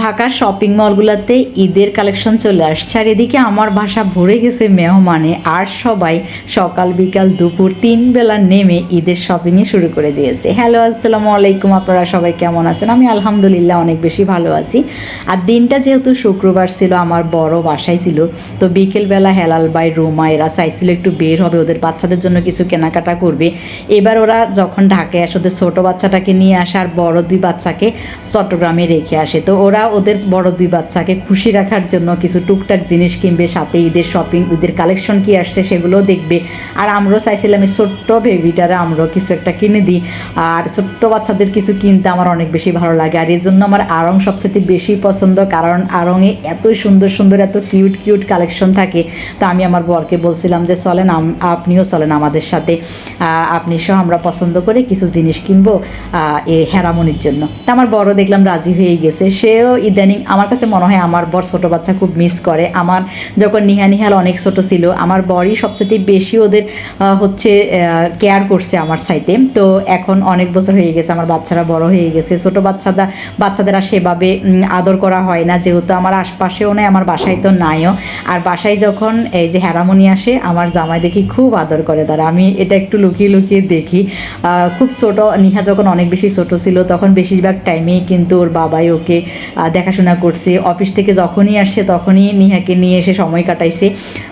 ঢাকার শপিং মলগুলোতে ঈদের কালেকশন চলে আসছে। আর এদিকে আমার বাসা ভরে গেছে মেহমানে, আর সবাই সকাল বিকাল দুপুর তিন বেলা নেমে ঈদের শপিংয়ে শুরু করে দিয়েছে। হ্যালো আসসালামু আলাইকুম, আপনারা সবাই কেমন আছেন? আমি আলহামদুলিল্লাহ অনেক বেশি ভালো আছি। আর দিনটা যেহেতু শুক্রবার ছিল, আমার বড় বাসায় ছিল, তো বিকেলবেলা হেলাল বাই রোমা এরা চাইছিল একটু বের হবে, ওদের বাচ্চাদের জন্য কিছু কেনাকাটা করবে। এবার ওরা যখন ঢাকায় আসে, ওদের ছোটো বাচ্চাটাকে নিয়ে আসে, আর বড় দুই বাচ্চাকে চট্টগ্রামে রেখে আসে। তো ওরা ওদের বড় দুই বাচ্চাকে খুশি রাখার জন্য কিছু টুকটাক জিনিস কিনবে, সাথে ঈদের শপিং ঈদের কালেকশন কি আসছে সেগুলোও দেখবে। আর আমরাও চাইছিলাম ছোট্ট বেবিটারে আমরাও কিছু একটা কিনে দিই। আর ছোট্ট বাচ্চাদের কিছু কিনতে আমার অনেক বেশি ভালো লাগে। আর এই জন্য আমার আড়ং সবচেয়ে বেশি পছন্দ, কারণ আড়ংয়ে এত সুন্দর সুন্দর, এত কিউট কিউট কালেকশন থাকে। তো আমি আমার বরকে বলছিলাম যে, চলেন আপনিও চলেন আমাদের সাথে। আপনি সহ আমরা পছন্দ করে কিছু জিনিস কিনবো এ হেরামনির জন্য। তা আমার বড় দেখলাম রাজি হয়ে গেছে। সেও ইদানিং আমার কাছে মনে হয় আমার বর ছোট বাচ্চা খুব মিস করে। আমার যখন নিহা নিহাল অনেক ছোট ছিল, আমার বরই সবচেয়ে বেশি ওদের হচ্ছে কেয়ার করছে আমার সাইতে তো এখন অনেক বছর হয়ে গেছে আমার বাচ্চারা বড় হয়ে গেছে। ছোট বাচ্চারা বাচ্চাদের আর সেভাবে আদর করা হয় না। যেহেতু আমার আশপাশেও নেই, আমার বাসায় তো নাইও। আর বাসায় যখন এই যে হ্যারামনি আসে, আমার জামাই দেখি খুব আদর করে তারা। আমি এটা একটু লুকিয়ে লুকিয়ে দেখি। খুব ছোট, নিহা যখন অনেক বেশি ছোট ছিল, তখন বেশিরভাগ টাইমেই কিন্তু ওর বাবাই ওকে দেখাশোনা করছে। অফিস থেকে যখনই আসছে তখনই নিহাকে নিয়ে এসে সময় কাটাইছে।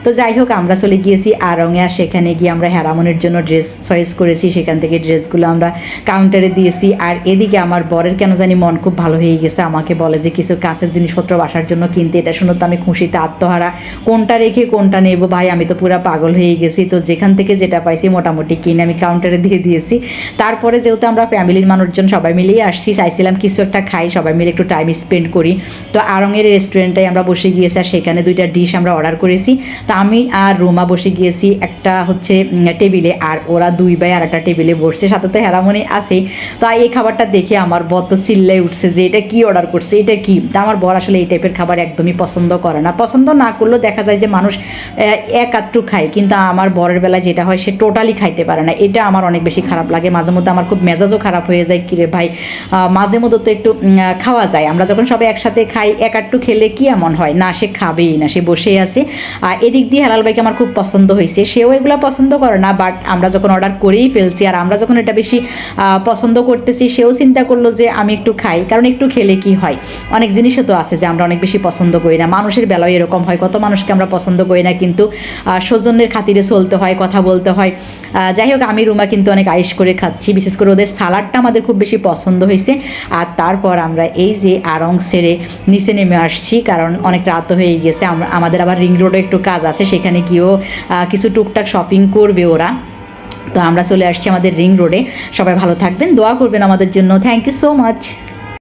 তো যাই হোক, আমরা চলে গিয়েছি আরঙে আর সেখানে গিয়ে আমরা হ্যারামনের জন্য ড্রেস চয়েস করেছি। সেখান থেকে ড্রেসগুলো আমরা কাউন্টারে দিয়েছি। আর এদিকে আমার বরের কেন জানি মন খুব ভালো হয়ে গেছে। আমাকে বলে যে, কিছু কাছের জিনিসপত্র বাসার জন্য কিনতে। এটা শুনে তো, আমি খুশিতে আত্মহারা, কোনটা রেখে কোনটা নেব? ভাই, আমি তো পুরো পাগল হয়ে গেছি। তো যেখান থেকে যেটা পাইছি মোটামুটি কিনে আমি কাউন্টারে দিয়ে দিয়েছি। তারপরে যেহেতু আমরা ফ্যামিলির মানুষজন সবাই মিলেই আসছি, চাইছিলাম কিছু একটা খাই। সবাই মিলে একটু টাইম স্পেন্ড করি। তো আরঙের রেস্টুরেন্টে আমরা বসে গিয়েছি আর সেখানে দুইটা ডিশ আমরা অর্ডার করেছি। তা আমি আর রোমা বসে গিয়েছি, একটা হচ্ছে টেবিলে আর ওরা দুই ভাই আর একটা টেবিলে বসছে, সাথে তো হেরামনি আছেই। তো এই খাবারটা দেখে আমার বর তো চিল্লাই উঠছে যে, এটা কি অর্ডার করছে? এটা কি? তা আমার বর আসলে এই টাইপের খাবার একদমই পছন্দ করে না। পছন্দ না করলেও দেখা যায় যে মানুষ এক আধটু খায়। কিন্তু আমার বরের বেলায় যেটা হয়, সে টোটালি খাইতে পারে না। এটা আমার অনেক বেশি খারাপ লাগে। মাঝে মধ্যে আমার খুব মেজাজও খারাপ হয়ে যায়, কিরে ভাই? মাঝে মধ্যে তো একটু খাওয়া যায়। আমরা যখন সবাই একসাথে খাই এক আধটু খেলে কি এমন হয়? না, সে খাবেই না, সে বসেই আছে। আর এদিক দিয়ে হেলাল ভাইকে আমার খুব পছন্দ হয়েছে। সেও এগুলো পছন্দ করে না বাট আমরা যখন অর্ডার করেই ফেলছি, আর আমরা যখন এটা বেশি পছন্দ করতেছি, সেও চিন্তা করল যে আমি একটু খাই, কারণ একটু খেলে কি হয়? অনেক জিনিসও তো আছে যে আমরা অনেক বেশি পছন্দ করি না। মানুষের বেলায় এরকম হয়, কত মানুষকে আমরা পছন্দ করি না, কিন্তু সৌজন্যের খাতিরে চলতে হয়, কথা বলতে হয়। যাই হোক, আমি রুমা কিন্তু অনেক আয়েস করে খাচ্ছি, বিশেষ করে ওদের সালাডটা আমাদের খুব বেশি পছন্দ হয়েছে। আর তারপর আমরা এই যে আরং সেরে নিচে নেমে আসছি, কারণ অনেক রাত হয়ে গেছে। আমাদের আবার রিং রোডে একটু কাজ আছে, সেখানে গিয়েও কিছু টুকটাক শপিং করবে ওরা। তো আমরা চলে আসছি আমাদের রিং রোডে সবাই ভালো থাকবেন, দোয়া করবেন আমাদের জন্য। Thank you so much